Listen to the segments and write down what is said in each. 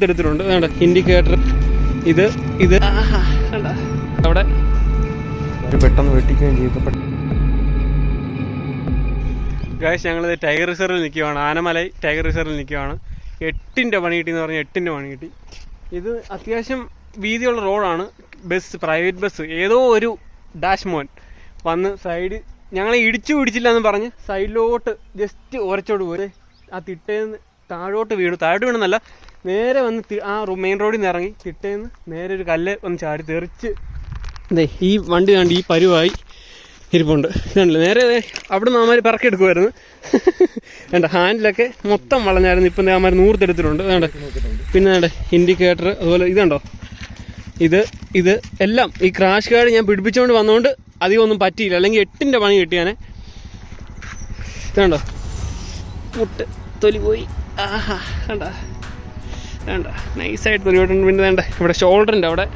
നൂറ് വേണ്ട ഇൻഡിക്കേറ്റർ ഇത് ഇത്? അവിടെ പെട്ടെന്ന് വെട്ടിക്കുകയും ചെയ്യപ്പെട്ടു ഗായ്സ് ഞങ്ങളിത് ടൈഗർ റിസർവിൽ നിൽക്കുകയാണ് ആനമലൈ ടൈഗർ റിസർവിൽ നിൽക്കുകയാണ് എട്ടിന്റെ പണി കിട്ടി എന്ന് പറഞ്ഞാൽ എട്ടിന്റെ പണി കിട്ടി. ഇത് അത്യാവശ്യം വീതിയുള്ള റോഡാണ്. ബസ് പ്രൈവറ്റ് ബസ് ഏതോ ഒരു ഡാഷ് മോൻ വന്ന് സൈഡ് ഞങ്ങളെ ഇടിച്ചു പിടിച്ചില്ല എന്ന് പറഞ്ഞ് സൈഡിലോട്ട് ജസ്റ്റ് ഉരച്ചോട് പോയി. ആ തിട്ടേന്ന് താഴോട്ട് വീണു. താഴോട്ട് വീണെന്നല്ല നേരെ വന്ന് ആ മെയിൻ റോഡിൽ നിന്ന് ഇറങ്ങി. കിട്ടേന്ന് നേരെ ഒരു കല്ല് ഒന്ന് ചാടി തെറിച്ച്. അതെ ഈ വണ്ടി കണ്ട് ഈ പരുവായി ഇരിപ്പുണ്ട്. ഇതുണ്ടല്ലോ നേരെ അവിടെ നിന്ന് അമ്മമാർ പറക്കെടുക്കുമായിരുന്നു വേണ്ട ഹാൻഡിലൊക്കെ മൊത്തം വളഞ്ഞായിരുന്നു. ഇപ്പം അമ്മമാർ നൂറത്തെടുത്തിട്ടുണ്ട് വേണ്ട പിന്നെ വേണ്ട ഇൻഡിക്കേറ്റർ അതുപോലെ ഇതുണ്ടോ ഇത് ഇത് എല്ലാം. ഈ ക്രാഷ് കാർഡ് ഞാൻ പിടിപ്പിച്ചുകൊണ്ട് വന്നുകൊണ്ട് അധികം ഒന്നും പറ്റിയില്ല. അല്ലെങ്കിൽ എട്ടിന്റെ പണി കിട്ടിയാനെ. ഇതുണ്ടോ മുട്ട് തൊലി പോയി. ആഹാ കണ്ട? വേണ്ട. നൈസായിട്ട് ആയിട്ട് പോയിട്ടുണ്ട് പിന്നെ വേണ്ട ഇവിടെ ഷോൾഡറിന്റെ അവിടെ.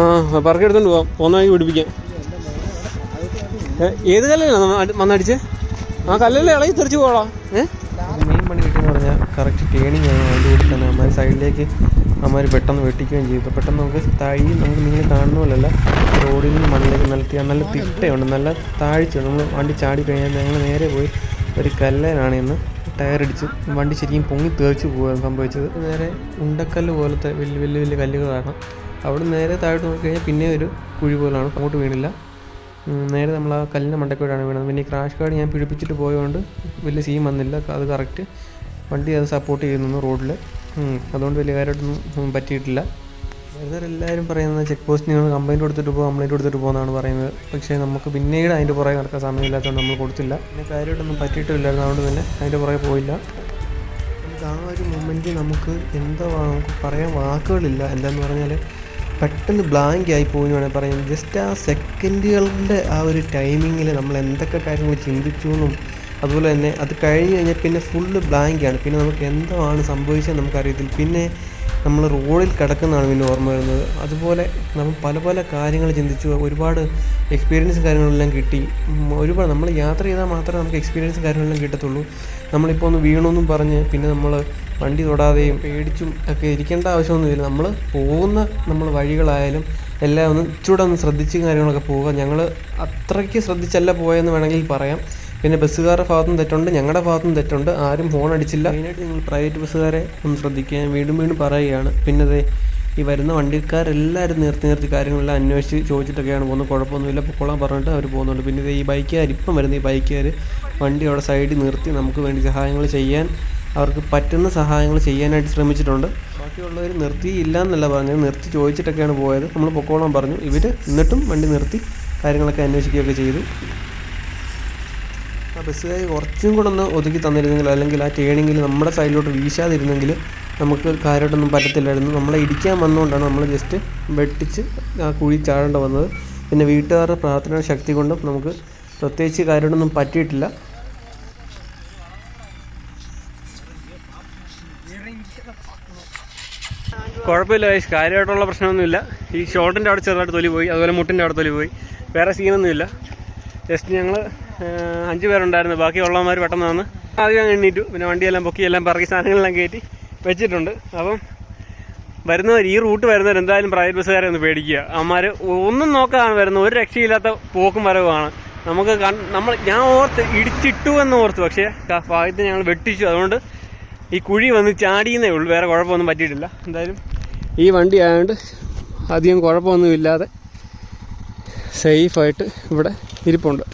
ആ പറക്കി എടുത്തോണ്ട് പോവാം. പോന്ന വഴി പിടിപ്പിക്കാം. ഏത് കല്ലാണ് വന്നടിച്ച്? ആ കല്ലല്ലേ ഇളകി തെറിച്ച് പോകടാ ഏ? മെയിൻ പണി കിട്ടിയെന്ന് പറഞ്ഞാൽ കറക്റ്റ് ട്രെയിനിങ് ആണ്. അതിന്റെ കൂടി തന്നെ അമ്മ സൈഡിലേക്ക് അമ്മമാർ പെട്ടെന്ന് വെട്ടിക്കുകയും ചെയ്തു. പെട്ടെന്ന് നമുക്ക് തൈ നമുക്ക് നിങ്ങൾ കാണുന്ന പോലെയല്ല റോഡിൽ നിന്ന് മണ്ണിലേക്ക് നല്ല നല്ല തിട്ടയുണ്ട്. നല്ല താഴ്ചയുണ്ട്. നമ്മൾ വണ്ടി ചാടി കഴിഞ്ഞാൽ ഞങ്ങൾ നേരെ പോയി ഒരു കല്ലനാണ് ഇന്ന് ടയർ അടിച്ച് വണ്ടി ശരിക്കും പൊങ്ങി തെറിച്ച് പോകാൻ സംഭവിച്ചത്. നേരെ ഉണ്ടക്കല്ല് പോലത്തെ വലിയ വലിയ വലിയ കല്ലുകളാണ്. അവിടെ നേരെ താഴോട്ട് നോക്കിക്കഴിഞ്ഞാൽ പിന്നെ ഒരു കുഴി പോലാണ്. അങ്ങോട്ട് വീണില്ല. നേരെ നമ്മൾ ആ കല്ലിന്റെ മണ്ടക്കോടാണ് വീണത്. പിന്നെ ഈ ക്രാഷ് കാർഡ് ഞാൻ പിടിപ്പിച്ചിട്ട് പോയതുകൊണ്ട് വലിയ സീൻ വന്നില്ല. അത് കറക്റ്റ് വണ്ടി അത് സപ്പോർട്ട് ചെയ്യുന്നു റോഡിൽ അതുകൊണ്ട് വലിയ കാര്യമായിട്ടൊന്നും പറ്റിയിട്ടില്ല. എല്ലാവരും പറയുന്നത് ചെക്ക് പോസ്റ്റ് നിങ്ങൾ കംപ്ലൈന്റ് കൊടുത്തിട്ട് പോകും കംപ്ലൈന്റ് കൊടുത്തിട്ട് പോകുന്നതാണ് പറയുന്നത്. പക്ഷേ നമുക്ക് പിന്നീട് അതിന്റെ പുറകെ നടക്കാൻ സമയമില്ലാത്തതുകൊണ്ട് നമ്മൾ കൊടുത്തില്ല. പിന്നെ കാര്യമായിട്ടൊന്നും പറ്റിയിട്ടില്ലായിരുന്നു. അതുകൊണ്ട് തന്നെ അതിന്റെ പുറകെ പോയില്ല. ആ ഒരു മൊമെന്റ് നമുക്ക് എന്താ നമുക്ക് പറയാൻ വാക്കുകളില്ല. എന്താന്ന് പറഞ്ഞാൽ പെട്ടെന്ന് ബ്ലാങ്ക് ആയി പോകുന്നു വേണേൽ പറയാം. ജസ്റ്റ് ആ സെക്കൻഡുകളുടെ ആ ഒരു ടൈമിങ്ങിൽ നമ്മൾ എന്തൊക്കെ കാര്യങ്ങൾ ചിന്തിച്ചു എന്നും അതുപോലെ തന്നെ അത് കഴിഞ്ഞ് കഴിഞ്ഞാൽ പിന്നെ ഫുള്ള് ബ്ലാങ്ക് ആണ്. പിന്നെ നമുക്ക് എന്താണ് സംഭവിച്ചത് നമുക്കറിയത്തില്ല. പിന്നെ നമ്മൾ റോഡിൽ കിടക്കുന്നതാണ് പിന്നെ ഓർമ്മ വരുന്നത്. അതുപോലെ നമ്മൾ പല പല കാര്യങ്ങൾ ചിന്തിച്ചു. ഒരുപാട് എക്സ്പീരിയൻസ് കാര്യങ്ങളെല്ലാം കിട്ടി. ഒരുപാട് നമ്മൾ യാത്ര ചെയ്താൽ മാത്രമേ നമുക്ക് എക്സ്പീരിയൻസ് കാര്യങ്ങളെല്ലാം കിട്ടത്തുള്ളൂ. നമ്മളിപ്പോൾ ഒന്ന് വീണെന്നും പറഞ്ഞ് പിന്നെ നമ്മൾ വണ്ടി തൊടാതെയും പേടിച്ചും ഒക്കെ ഇരിക്കേണ്ട ആവശ്യമൊന്നുമില്ല. നമ്മൾ പോകുന്ന നമ്മൾ വഴികളായാലും എല്ലാം ഒന്ന് ഇച്ചൂടെ ഒന്ന് ശ്രദ്ധിച്ചും കാര്യങ്ങളൊക്കെ പോവുക. ഞങ്ങൾ അത്രയ്ക്ക് ശ്രദ്ധിച്ചല്ല പോയെന്ന് വേണമെങ്കിൽ പറയാം. പിന്നെ ബസ്സുകാരുടെ ഭാഗത്തും തെറ്റുണ്ട് ഞങ്ങളുടെ ഭാഗത്തും തെറ്റുണ്ട് ആരും ഫോൺ അടിച്ചില്ല. മെയിനായിട്ട് നിങ്ങൾ പ്രൈവറ്റ് ബസ്സുകാരെ ഒന്ന് ശ്രദ്ധിക്കുക. വീണ്ടും വീണ്ടും പറയുകയാണ്. പിന്നെ അതെ ഈ വരുന്ന വണ്ടിക്കാരെല്ലാവരും നിർത്തി നിർത്തി കാര്യങ്ങളെല്ലാം അന്വേഷിച്ച് ചോദിച്ചിട്ടൊക്കെയാണ് പോകുന്നത്. കുഴപ്പമൊന്നുമില്ല. പൊക്കോളാൻ പറഞ്ഞിട്ട് അവർ പോകുന്നുണ്ട്. പിന്നെ ഈ ബൈക്കുകാർ ഇപ്പം വരുന്ന ഈ ബൈക്കുകാർ വണ്ടി അവിടെ സൈഡിൽ നിർത്തി നമുക്ക് വേണ്ടി സഹായങ്ങൾ ചെയ്യാൻ അവർക്ക് പറ്റുന്ന സഹായങ്ങൾ ചെയ്യാനായിട്ട് ശ്രമിച്ചിട്ടുണ്ട്. ബാക്കിയുള്ളവർ നിർത്തിയില്ല എന്നല്ല പറഞ്ഞത്. നിർത്തി ചോദിച്ചിട്ടൊക്കെയാണ് പോയത്. നമ്മൾ പൊക്കോളാൻ പറഞ്ഞു. ഇവർ എന്നിട്ടും വണ്ടി നിർത്തി കാര്യങ്ങളൊക്കെ അന്വേഷിക്കുകയൊക്കെ ചെയ്തു. ആ ബസ്സുകാർ കുറച്ചും കൂടെ ഒന്ന് ഒതുക്കി തന്നിരുന്നെങ്കിൽ അല്ലെങ്കിൽ ആ ടേണിങ്ങിൽ നമ്മുടെ സൈഡിലോട്ട് വീശാതിരുന്നെങ്കിൽ നമുക്ക് കാര്യമായിട്ടൊന്നും പറ്റത്തില്ലായിരുന്നു. നമ്മളെ ഇടിക്കാൻ വന്നുകൊണ്ടാണ് നമ്മൾ ജസ്റ്റ് വെട്ടിച്ച് ആ കുഴി ചാടേണ്ട വന്നത്. പിന്നെ വീട്ടുകാരുടെ പ്രാർത്ഥന ശക്തി കൊണ്ടും നമുക്ക് പ്രത്യേകിച്ച് കാര്യമായിട്ടൊന്നും പറ്റിയിട്ടില്ല. കുഴപ്പമില്ല വൈസ് കാര്യമായിട്ടുള്ള പ്രശ്നമൊന്നുമില്ല. ഈ ഷോട്ടിന്റെ അവിടെ ചെറുതായിട്ട് തൊലി പോയി അതുപോലെ മുട്ടിന്റെ അവിടെ തൊലി പോയി. വേറെ സീനൊന്നുമില്ല ജസ്റ്റ് ഞങ്ങൾ അഞ്ച് പേരുണ്ടായിരുന്നു. ബാക്കി ഉള്ളവന്മാർ പെട്ടെന്ന് വന്ന് ആദ്യം അങ്ങ് എണ്ണീറ്റു. പിന്നെ വണ്ടിയെല്ലാം പൊക്കി എല്ലാം പറക്കി സാധനങ്ങളെല്ലാം കയറ്റി വെച്ചിട്ടുണ്ട്. അപ്പം വരുന്നവർ ഈ റൂട്ട് വരുന്നവർ എന്തായാലും പ്രൈവറ്റ് ബസ്സുകാരെ ഒന്ന് പേടിക്കുക. അവന്മാർ ഒന്നും നോക്കാതാണ് വരുന്നത് ഒരു രക്ഷയില്ലാത്ത പോക്കും വരവുമാണ്. നമുക്ക് നമ്മൾ ഞാൻ ഓർത്ത് ഇടിച്ചിട്ടു എന്ന് ഓർത്തു പക്ഷേ ഭാഗ്യത്തിന് ഞങ്ങൾ വെട്ടിച്ചു. അതുകൊണ്ട് ഈ കുഴി വന്ന് ചാടിയെന്നേ ഉള്ളൂ. വേറെ കുഴപ്പമൊന്നും പറ്റിയിട്ടില്ല. എന്തായാലും ഈ വണ്ടി ആയതുകൊണ്ട് അധികം കുഴപ്പമൊന്നും ഇല്ലാതെ സേഫായിട്ട് ഇവിടെ ഇരിപ്പുണ്ട്.